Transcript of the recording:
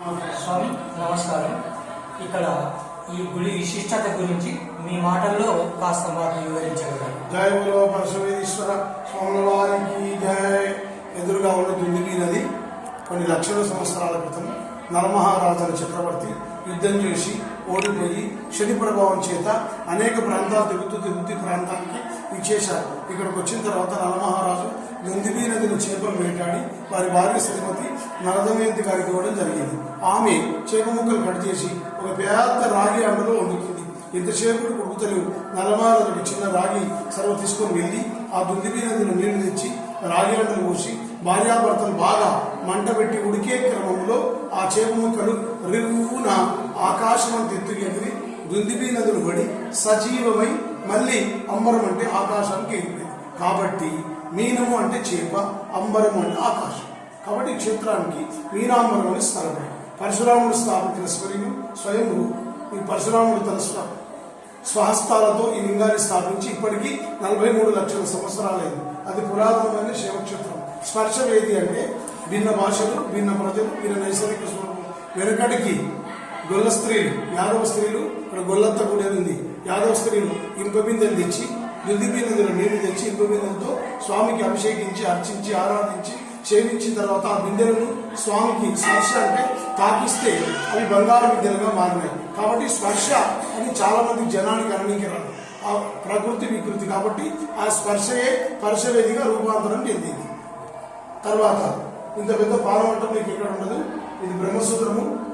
స్వామి నమస్కారం. ఇక్కడ ఈ గుడి విశిష్టత గురించి మీ మాటల్లో కాస్త మాకు వివరించగలరు? జయ పరశువేశ్వర వారికి జయ ఎదురుగా ఉన్న దుందిబి నది కొన్ని లక్షల సంవత్సరాల క్రితం నరమహారాజుల చక్రవర్తి యుద్ధం చేసి ఓడిపోయి శని ప్రభావం చేత అనేక ప్రాంతాలు తిరుగుతూ తిరుగుతూ ఈ ప్రాంతానికి ఇచ్చేశారు. ఇక్కడికి వచ్చిన తర్వాత నరమహారాజు నందిని నదిని చేపలు వేటాడి వారి భార్య శ్రీమతి నరదమయంతి గారికి ఇవ్వడం జరిగింది. ఆమె చేప ముక్కలు కట్ చేసి ఒక పెద్ద రాగి అండలో వండుతుంది. ఎంతసేపు ఉడుకుతలు నలమాలకు చిన్న రాగి సర్వ తీసుకొని వెళ్ళి ఆ దుందిబీ నదిలో నీళ్ళు తెచ్చి రాగి అంటలు పోసి భార్యాభర్తలు బాగా మంట పెట్టి ఉడికే క్రమంలో ఆ చేప ముక్కలు రివ్వున ఆకాశం అంత ఎత్తుకు ఎగిరి నదులు పడి సజీవమై మళ్ళీ అంబరం అంటే ఆకాశానికి ఎగిరింది కాబట్టి మీనము అంటే చేప అంబరం అంటే ఆకాశం. కాబట్టి క్షేత్రానికి మీనాంబరం అని స్థలం పరశురాముడు స్థాపించిన స్వయం స్వయంభూ ఈ పరశురాముడు తన స్వ స్వహస్తాలతో ఈ లింగాన్ని స్థాపించి ఇప్పటికీ నలభై మూడు లక్షల సంవత్సరాలైంది. అది పురాతనమైన శివక్షేత్రం. స్పర్శం ఏది అంటే భిన్న భాషలు భిన్న ప్రజలు భిన్న నైసర్గిక స్వరూపం. వెనకటికి గొల్ల స్త్రీలు యాదవ స్త్రీలు ఇక్కడ గొల్లంత కూడా ఉంది. యాదవ స్త్రీలు ఇంప బిందెలు తెచ్చి దుద్ది బిందెలు నీళ్ళు తెచ్చి ఇంప బిందెలతో స్వామికి అభిషేకించి అర్చించి ఆరాధించి సేవించిన తర్వాత ఆ బిందెలను స్వామికి స్పర్శ అంటే తాకిస్తే అవి బంగారు బిందెలుగా మారినాయి. కాబట్టి స్పర్శ అని చాలా మంది జనానికి అననీకరాదు. ఆ ప్రకృతి వికృతి కాబట్టి ఆ స్పర్శయే పరశవేదిగా రూపాంతరం చెందింది. తర్వాత ఇంత పెద్ద పాలమంటం మీకు ఎక్కడ ఉండదు. ఇది బ్రహ్మసూత్రము.